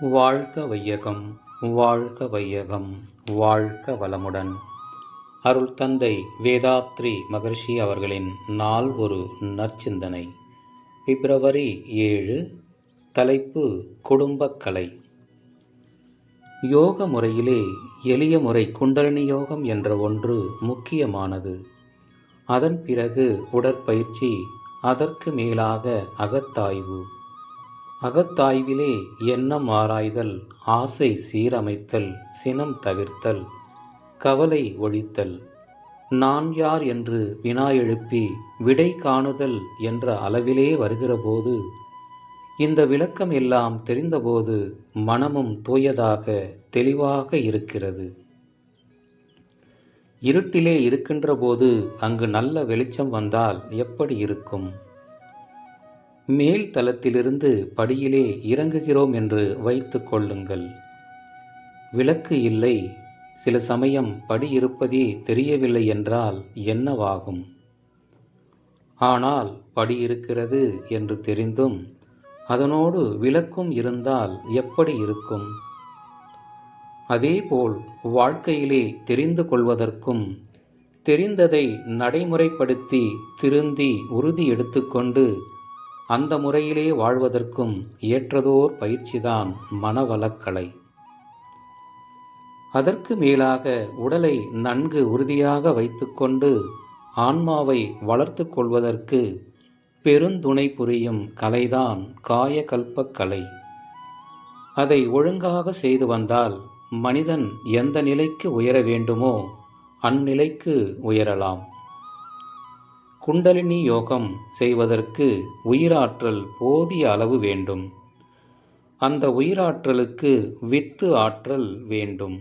வாழ்க வையகம் வாழ்க வையகம் வாழ்க வளமுடன். அருள் தந்தை வேதாத்ரி மகர்ஷி அவர்களின் நாள் ஒரு நற்சிந்தனை. பிப்ரவரி ஏழு தலைப்பு குடும்பக்கலை. யோக முறையிலே எளிய முறை குண்டலினி யோகம் என்ற ஒன்று முக்கியமானது. அதன் பிறகு உடற்பயிற்சி அதற்கு மேலாக அகத்தாய்வு. அகத்தாய்விலே எண்ணம் ஆராய்தல் ஆசை சீரமைத்தல் சினம் தவிர்த்தல் கவலை ஒழித்தல். நான் யார் என்று வினா எழுப்பி விடை காணுதல் என்ற அளவிலே வருகிறபோது இந்த விளக்கம் எல்லாம் தெரிந்தபோது மனமும் தூயதாக தெளிவாக இருக்கிறது. இருட்டிலே இருக்கின்றபோது அங்கு நல்ல வெளிச்சம் வந்தால் எப்படி இருக்கும்? மேல் தளத்திலிருந்து படியிலே இறங்குகிறோம் என்று வைத்து கொள்ளுங்கள். விளக்கு இல்லை. சில சமயம் படி இருப்பதே தெரியவில்லை என்றால் என்னவாகும்? ஆனால் படி இருக்கிறது என்று தெரிந்தும் அதனோடு விளக்கும் இருந்தால் எப்படி இருக்கும்? அதேபோல் வாழ்க்கையிலே தெரிந்து கொள்வதற்கும் தெரிந்ததை நடைமுறைப்படுத்தி திருந்தி உறுதி எடுத்துக்கொண்டு அந்த முறையிலே வாழ்வதற்கும் ஏற்றதோர் பயிற்சிதான் மனவளக்கலை. அதற்கு மேலாக உடலை நன்கு உறுதியாக வைத்துக்கொண்டு ஆன்மாவை வளர்த்து கொள்வதற்கு பெருந்துணை புரியும் கலைதான் காயகல்பக்கலை அதை ஒழுங்காக செய்து வந்தால் மனிதன் எந்த நிலைக்கு உயர வேண்டுமோ அந்நிலைக்கு உயரலாம். குண்டலினி யோகம் செய்வதற்கு உயிராற்றல் போதிய அளவு வேண்டும். அந்த உயிராற்றலுக்கு வித்து ஆற்றல் வேண்டும்.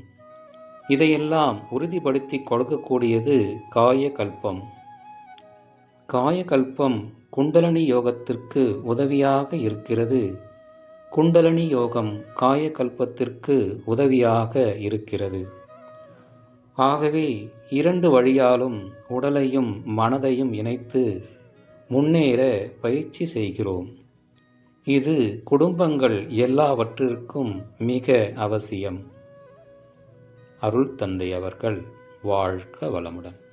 இதையெல்லாம் உறுதிப்படுத்தி கொடுக்கக்கூடியது காயகல்பம். காயகல்பம் குண்டலினி யோகத்திற்கு உதவியாக இருக்கிறது. குண்டலினி யோகம் காயகல்பத்திற்கு உதவியாக இருக்கிறது. ஆகவே இரண்டு வழியாலும் உடலையும் மனதையும் இணைத்து முன்னேற பயிற்சி செய்கிறோம். இது குடும்பங்கள் எல்லாவற்றிற்கும் மிக அவசியம். அருள் தந்தை அவர்கள் வாழ்க வளமுடன்.